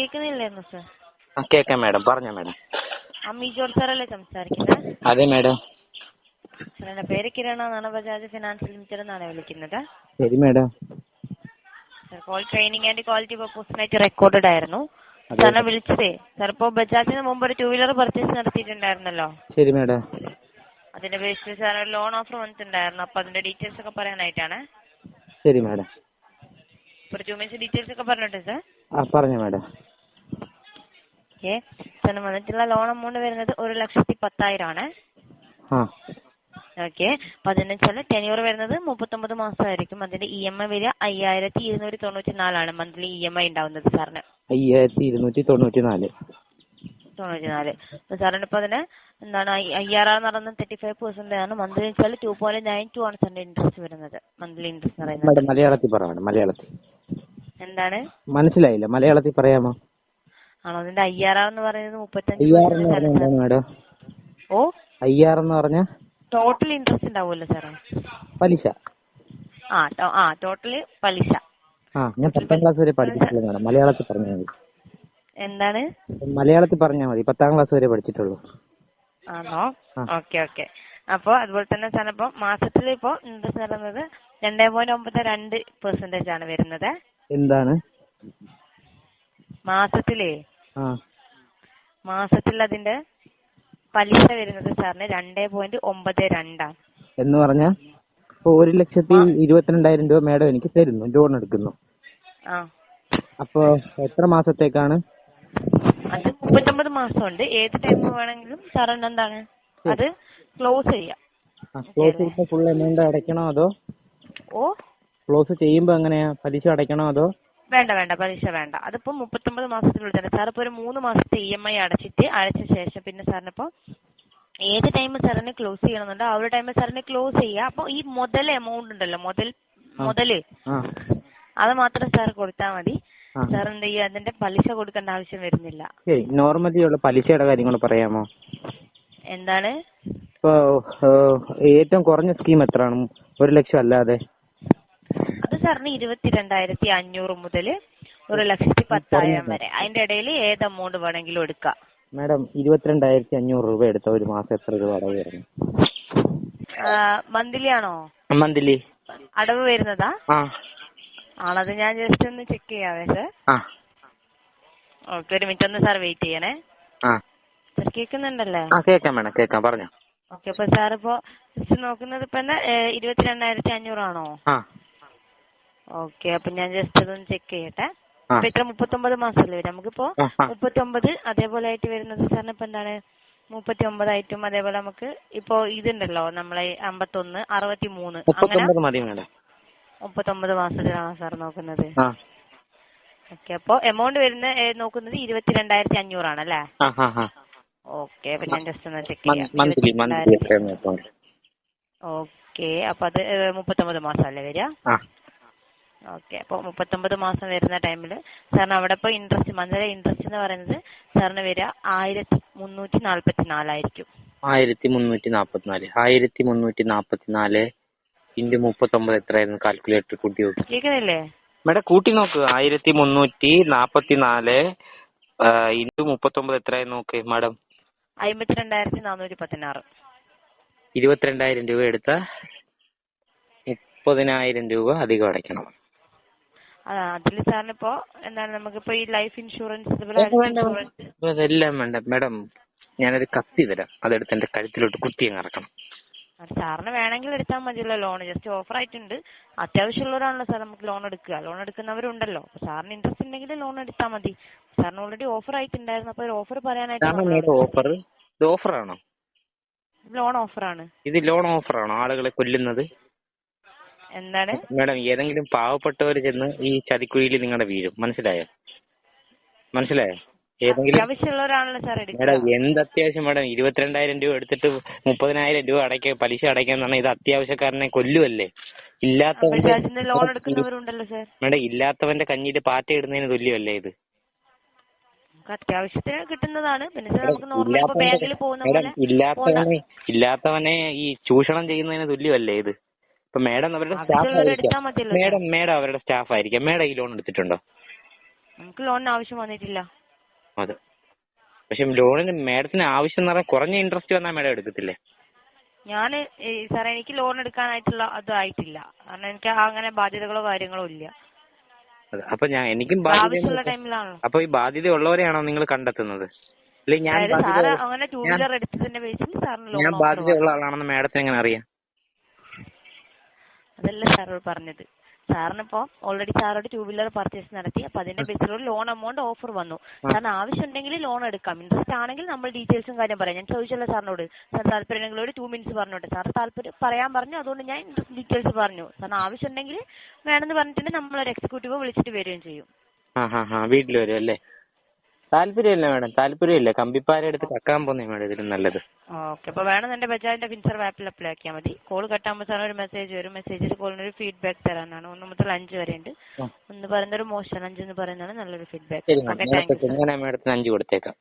കേൾക്കുന്നില്ലായിരുന്നു sir ആ കേൾക്കാം madam. പറഞ്ഞോ മാഡം. അമ്മി ജോർജ് സാറല്ലേ സംസാരിക്കുന്നത് അതെ മാഡം. സാർ എന്റെ പേര് കിരണ എന്നാണ് ബജാജ് ഫിനാൻസ് ലിമിറ്റഡ് എന്നാണ് വിളിക്കുന്നത്. ശരി madam. Sir call training and quality പർപ്പസിനായിട്ട് recorded ആയിരുന്നു. അതെ. സാറിനെ വിളിച്ചതേ സാർ ഇപ്പോൾ ബജാജിന് മുമ്പ് ഒരു ടൂ വീലർ പർച്ചേസ് നടത്തിയിട്ടുണ്ടായിരുന്നല്ലോ? ശരി മാഡം. അതിന്റെ ബേസിൽ സാർ ഒരു ലോൺ ഓഫർ വന്നിട്ടുണ്ടായിരുന്നു. അപ്പോൾ അതിന്റെ ഡീറ്റെയിൽസ് ഒക്കെ പറയാനായിട്ടാണ്. ശരി മാഡം. ഒരു ടു മിനിറ്റ്സ് ഡീറ്റെയിൽസ് ഒക്കെ പറഞ്ഞിട്ട് സാർ. ആ പറഞ്ഞോ മാഡം. ഓക്കെ. സാറിന് വന്നിട്ടുള്ള ലോൺ എമൗണ്ട് വരുന്നത് ഒരു ലക്ഷത്തി പത്തായിരം ആണ് ഓക്കെ. വെച്ചാൽ ടെന്യൂർ വരുന്നത് മുപ്പത്തൊമ്പത് മാസമായിരിക്കും അതിന്റെ ഇ എം ഐ വരിക അയ്യായിരത്തി ഇരുന്നൂറ്റി തൊണ്ണൂറ്റി നാലാണ് മന്ത്ലി ഇ എം ഐ ഉണ്ടാവുന്നത് സാറിന്. അയ്യായിരത്തി ഇരുന്നൂറ്റി തൊണ്ണൂറ്റി നാല് തൊണ്ണൂറ്റി നാല് സാറിന് ഇപ്പൊ അതിന് എന്താണ് അയ്യാറാന്ന് പറയുന്നത് തേർട്ടി ഫൈവ് പെർസെന്റ് ആണ് മന്ത്ലി വെച്ചാൽ ടു പോയിന്റ് നയൻ ടു ആണ് സാറിന്റെ ഇൻട്രസ്റ്റ് വരുന്നത്. മന്ത്ലി ഇൻട്രസ്റ്റ് പറയുന്നത്. മലയാളത്തിൽ പറ മലയാളത്തിൽ. എന്താണ്? മനസ്സിലായില്ല മലയാളത്തിൽ പറയാമോ? ആണോ? അതിന്റെ എന്ന് പറയുന്നത് മുപ്പത്തഞ്ച് അയ്യാറെന്ന് percent പറഞ്ഞാൽ ആണ് എന്താണ് മാഡം? സാർ. ഓ അയ്യാറെന്ന് ടോട്ടൽ ഇൻട്രസ്റ്റ് ഉണ്ടാവുമല്ലോ സാറേ പലിശ. ആ ആ ടോട്ടൽ പലിശ. ആ ഞാൻ പത്താം ക്ലാസ് വരെ പഠിച്ചിട്ടുള്ളൂ മാഡം. മലയാളത്തിൽ പറഞ്ഞാൽ മതി. എന്താണ്? മലയാളത്തിൽ പറഞ്ഞാൽ മതി. പത്താം ക്ലാസ് വരെ പഠിച്ചിട്ടുള്ളൂ. ആണോ. Okay okay. അപ്പോൾ അതുപോലെ തന്നെ സാർ മാസത്തിൽ ഇപ്പോ ഇൻട്രസ്റ്റ് പറയുന്നത് രണ്ടേ പോയിന്റ് ഒമ്പത് രണ്ട് പെർസെന്റേജ് ആണ് വരുന്നത്. എന്താണ്? മാസത്തിലേ. മാസത്തിൽ അതിന്റെ പലിശ വരുന്നത് സാറിന് രണ്ടേ പോയിന്റ് ഒമ്പത് രണ്ടാണ് എന്ന് പറഞ്ഞാൽ ഇപ്പോൾ ഒരു ലക്ഷത്തി ഇരുപത്തിരണ്ടായിരം രൂപ മേഡം എനിക്ക് തരുന്നു ലോൺ എടുക്കുന്നു. അപ്പൊ എത്ര മാസത്തേക്കാണ്? അത് മുപ്പത്തൊമ്പത് മാസമുണ്ട്. ഏത് ടൈം വേണമെങ്കിലും സാറിന് എന്താണ് അത് ക്ലോസ് ചെയ്യാം. ക്ലോസ് ചെയ്യുമ്പോൾ ഫുൾ എമൗണ്ട് അടയ്ക്കണോ അതോ? ഓ. ക്ലോസ് ചെയ്യുമ്പോ എങ്ങനെയാ? പലിശ അടയ്ക്കണോ അതോ? വേണ്ട വേണ്ട പലിശ വേണ്ട. അതിപ്പോ മുപ്പത്തൊമ്പത് മാസത്തിനുള്ളിൽ തന്നെ. സാർ ഇപ്പോൾ ഒരു മൂന്ന് മാസത്തെ ഇ എം ഐ അടച്ചിട്ട് അടച്ച ശേഷം പിന്നെ സാറിന് ഇപ്പോൾ ഏത് ടൈമിൽ സാറിന് ക്ലോസ് ചെയ്യണമെന്നുണ്ടോ ആ ഒരു ടൈമിൽ സാറിന് ക്ലോസ് ചെയ്യുക അപ്പോൾ ഈ മുതൽ എമൗണ്ട് ഉണ്ടല്ലോ മുതൽ മുതൽ. അത് മാത്രം സാർ കൊടുത്താൽ മതി. സാർ എന്ത് ചെയ്യുക അതിന്റെ പലിശ കൊടുക്കേണ്ട ആവശ്യം വരുന്നില്ല. ശരി നോർമലി ഉള്ള പലിശയുടെ കാര്യങ്ങൾ പറയാമോ? എന്താണ്? ഏറ്റവും കുറഞ്ഞ സ്കീം എത്രയാണ്? ഒരു ലക്ഷം അല്ലാതെ. സാറിന് ഇരുപത്തിരണ്ടായിരത്തി അഞ്ഞൂറ് മുതൽ ഒരു ലക്ഷത്തി പത്തായിരം വരെ. അതിന്റെ ഇടയിൽ ഏത് എമൗണ്ട് വേണമെങ്കിലും എടുക്കാം. മാഡം ഇരുപത്തിരണ്ടായിരത്തി അഞ്ഞൂറ് രൂപ എടുത്ത ഒരു മാസം എത്ര രൂപ അടവ് വരുന്നു? മന്ത്ലി ആണോ? മന്ത്ലി അടവ് വരുന്നതാ? ആ. ആണത് ഞാൻ ജസ്റ്റ് ഒന്ന് ചെക്ക് ചെയ്യാവേ സാർ ആ. ഓക്കെ ഒരു മിനിറ്റ് ഒന്ന് സാർ വെയിറ്റ് ചെയ്യണേ. ആ. സാർ കേൾക്കുന്നുണ്ടല്ലേ ആ കേൾക്കാം മാഡം കേൾക്കാം പറഞ്ഞോ. ഓക്കെ അപ്പൊ സാർ ഇപ്പോ ജസ്റ്റ് നോക്കുന്നത് ഇപ്പൊ ഇരുപത്തിരണ്ടായിരത്തി അഞ്ഞൂറാണോ ആ. ഓക്കെ അപ്പൊ ഞാൻ ജസ്റ്റ് അതൊന്ന് ചെക്ക് ചെയ്യട്ടെ. ഇപ്പൊ ഇത്ര മുപ്പത്തൊമ്പത് മാസമല്ലേ വരും? നമുക്കിപ്പോ. മുപ്പത്തൊമ്പത് അതേപോലെ ആയിട്ട് വരുന്നത് സാറിന് ഇപ്പൊ എന്താണ്? മുപ്പത്തി ഒമ്പതായിട്ടും അതേപോലെ നമുക്ക് ഇപ്പോ ഇതുണ്ടല്ലോ നമ്മളെ അമ്പത്തൊന്ന് അറുപത്തി മൂന്ന് അങ്ങനെ മുപ്പത്തൊമ്പത് മാസത്തിലാണ് സാർ നോക്കുന്നത്. ഓക്കെ അപ്പൊ എമൗണ്ട് വരുന്ന നോക്കുന്നത് ഇരുപത്തിരണ്ടായിരത്തി രണ്ടായിരത്തി ആ ആ ഓക്കെ അപ്പൊ ഞാൻ ജസ്റ്റ് ഒന്ന് ചെക്ക് ചെയ്യാം. ഓക്കെ അപ്പൊ അത് മുപ്പത്തൊമ്പത് മാസം അല്ലേ വരിക ഓക്കെ അപ്പോൾ മുപ്പത്തൊമ്പത് മാസം വരുന്ന ടൈമിൽ സാറിന് അവിടെ ഇപ്പോൾ ഇൻട്രസ്റ്റ് മന്ത്ലി ഇൻട്രസ്റ്റ് എന്ന് പറയുന്നത് സാറിന് വരിക ആയിരത്തി മുന്നൂറ്റി നാൽപ്പത്തി നാലായിരിക്കും ആയിരത്തി മുന്നൂറ്റി നാപ്പത്തിനാല് ആയിരത്തി മുന്നൂറ്റി നാപ്പത്തിനാല് ഇന്റു മുപ്പത്തൊമ്പത് എത്രയായിരുന്നു കാൽക്കുലേറ്റർ കൂട്ടി നോക്കി. കേൾക്കുന്നില്ലേ? മേഡം കൂട്ടി നോക്ക്. ആയിരത്തി മുന്നൂറ്റി നാപ്പത്തിനാല് ഇന്റു മുപ്പത്തൊമ്പത് എത്രയായിരുന്നു നോക്ക് മാഡം. അമ്പത്തിരണ്ടായിരത്തി നാനൂറ്റി പതിനാറ്. ഇരുപത്തിരണ്ടായിരം രൂപ എടുത്ത മുപ്പതിനായിരം രൂപ അധികം അടയ്ക്കണം. അതിൽ സാറിനിപ്പോ ഇപ്പോൾ എന്താണ് നമുക്കിപ്പോ ഈ ലൈഫ് ഇൻഷുറൻസ് അതുപോലെ ഹെൽത്ത് ഇൻഷുറൻസ് അതെല്ലാം വേണ്ട. മാഡം ഞാനൊരു കത്തി തരാം. അതെടുത്ത് എന്റെ കഴുത്തിലോട്ട് കുത്തി അങ്ങ് ഇറക്കണം അത് സാറിന് വേണമെങ്കിൽ എടുത്താൽ മതിയല്ലോ ലോൺ ജസ്റ്റ് ഓഫർ ആയിട്ടുണ്ട്. അത്യാവശ്യമുള്ളവരാണല്ലോ സാർ നമുക്ക് ലോൺ എടുക്കുക. ലോൺ എടുക്കുന്നവരുണ്ടല്ലോ. സാറിന് ഇൻട്രസ്റ്റ് ഉണ്ടെങ്കിൽ ലോൺ എടുത്താൽ മതി. സാറിന് ഓൾറെഡി ഓഫർ ആയിട്ടുണ്ടായിരുന്നു. അപ്പൊ ഒരു ഓഫർ പറയാനായിട്ട് ഓഫർ ഇത് ഓഫറാണോ ലോൺ ആണ്. ഇത് ലോൺ ഓഫർ ഓഫറാണോ ആളുകളെ കൊല്ലുന്നത്? എന്താണ്? മാഡം ഏതെങ്കിലും പാവപ്പെട്ടവർ ചെന്ന് ഈ ചതിക്കുഴിയിൽ നിങ്ങളുടെ വീഴും. മനസ്സിലായോ? മനസ്സിലായോ? ഏതെങ്കിലും സാർ എടുക്കുക. മേഡം എന്ത് അത്യാവശ്യം മേഡം? ഇരുപത്തിരണ്ടായിരം രൂപ എടുത്തിട്ട് മുപ്പതിനായിരം രൂപ അടയ്ക്ക പലിശ അടയ്ക്കാന്ന് പറഞ്ഞാൽ ഇത് അത്യാവശ്യക്കാരനെ കൊല്ലുവല്ലേ? ഇല്ലാത്തവന്റെ ബജാജിന്ന് ലോൺ എടുക്കുന്നവരുണ്ടല്ലോ സാർ. മേഡം ഇല്ലാത്തവന്റെ കഞ്ഞിയിൽ പാറ്റ ഇടുന്നതിന് തുല്യമല്ലേ ഇത്? നമുക്ക് അത്യാവശ്യത്തിന് കിട്ടുന്നതാണ്. പിന്നെ സാർ നമുക്ക് നോർമൽ ഇപ്പൊ ബാങ്കിൽ പോകുന്ന മേഡം പോലെ ഇല്ലാത്തവനെ ഇല്ലാത്തവനെ ഈ ചൂഷണം ചെയ്യുന്നതിന് തുല്യമല്ലേ ഇത്? ഇപ്പൊ മാഡം അവരുടെ സ്റ്റാഫ് ആയിരിക്കാം. മാഡം മാഡം അവരുടെ സ്റ്റാഫ് ആയിരിക്കാം. മാഡം ഈ ലോൺ എടുത്തിട്ടുണ്ടോ? നമുക്ക് ലോണിന് ആവശ്യം വന്നിട്ടില്ല. അതെ. പക്ഷെ ലോണിന് മാഡത്തിന് ആവശ്യം എന്ന് പറഞ്ഞാൽ കുറഞ്ഞ ഇൻട്രസ്റ്റ് വന്നാൽ മാഡം എടുക്കത്തില്ലേ? ഞാൻ സാറേ എനിക്ക് ലോൺ എടുക്കാനായിട്ടുള്ള അത് ആയിട്ടില്ല. കാരണം എനിക്ക് അങ്ങനെ ബാധ്യതകളോ കാര്യങ്ങളോ ഇല്ല. അപ്പൊ ഞാൻ എനിക്കും അപ്പൊ ഈ ബാധ്യത ഉള്ളവരെയാണോ നിങ്ങൾ കണ്ടെത്തുന്നത്? ഞാൻ ലോൺ ബാധ്യത ഉള്ള ആളാണെന്ന് മാഡത്തിന് എങ്ങനെ അറിയാം? അതല്ല സാറോട് പറഞ്ഞത്. സാറിനിപ്പോ ഓൾറെഡി സാറോട് ടൂ വീലർ പർച്ചേസ് നടത്തി അപ്പൊ അതിന്റെ ബേസിലൊരു ലോൺ എമൗണ്ട് ഓഫർ വന്നു. സാറിന് ആവശ്യമുണ്ടെങ്കിൽ ലോൺ എടുക്കാം. ഇൻട്രസ്റ്റ് ആണെങ്കിൽ നമ്മൾ ഡീറ്റെയിൽസും കാര്യം പറയാം. ഞാൻ ചോദിച്ചല്ലോ സാറിനോട്. സാർ താല്പര്യമുണ്ടെങ്കിൽ ഒരു ടൂ മിനിറ്റ്സ് പറഞ്ഞോട്ടെ. സാർ താല്പര്യം പറയാൻ പറഞ്ഞു. അതുകൊണ്ട് ഞാൻ ഇൻട്രസ്റ്റ് ഡീറ്റെയിൽസ് പറഞ്ഞു. സാറിന് ആവശ്യമുണ്ടെങ്കിൽ വേണമെന്ന് പറഞ്ഞിട്ടുണ്ടെങ്കിൽ നമ്മളൊരു എക്സിക്യൂട്ടീവ് വിളിച്ചിട്ട് വരികയും ചെയ്യും. വീട്ടിൽ വരും അല്ലേ? താല്പര്യമില്ല മാഡം താല്പര്യമില്ല. കമ്പിപ്പാര എടുത്ത് കക്കാൻ പോന്നേ മാഡം ഇതിലും നല്ലത്. ഓക്കെ അപ്പൊ വേണം എന്റെ ബജാജിന്റെ ഫിൻസർ ആപ്പിൽ അപ്ലൈ ആക്കിയാൽ മതി. കോൾ കട്ടാകുമ്പോൾ സാറിന് ഒരു മെസ്സേജ് വരും. മെസ്സേജിൽ കോളിന് ഒരു ഫീഡ്ബാക്ക് തരാനാണ്. ഒന്ന് മുതൽ അഞ്ച് വരെ ഉണ്ട്. ഒന്ന് പറയുന്നത് ഒരു മോശം അഞ്ച് എന്ന് പറയുന്നതാണ് നല്ലൊരു ഫീഡ്ബാക്ക്. ഓക്കെ താങ്ക് യു ഞാൻ മാഡത്തിന് അഞ്ച് കൊടുത്തേക്കാം.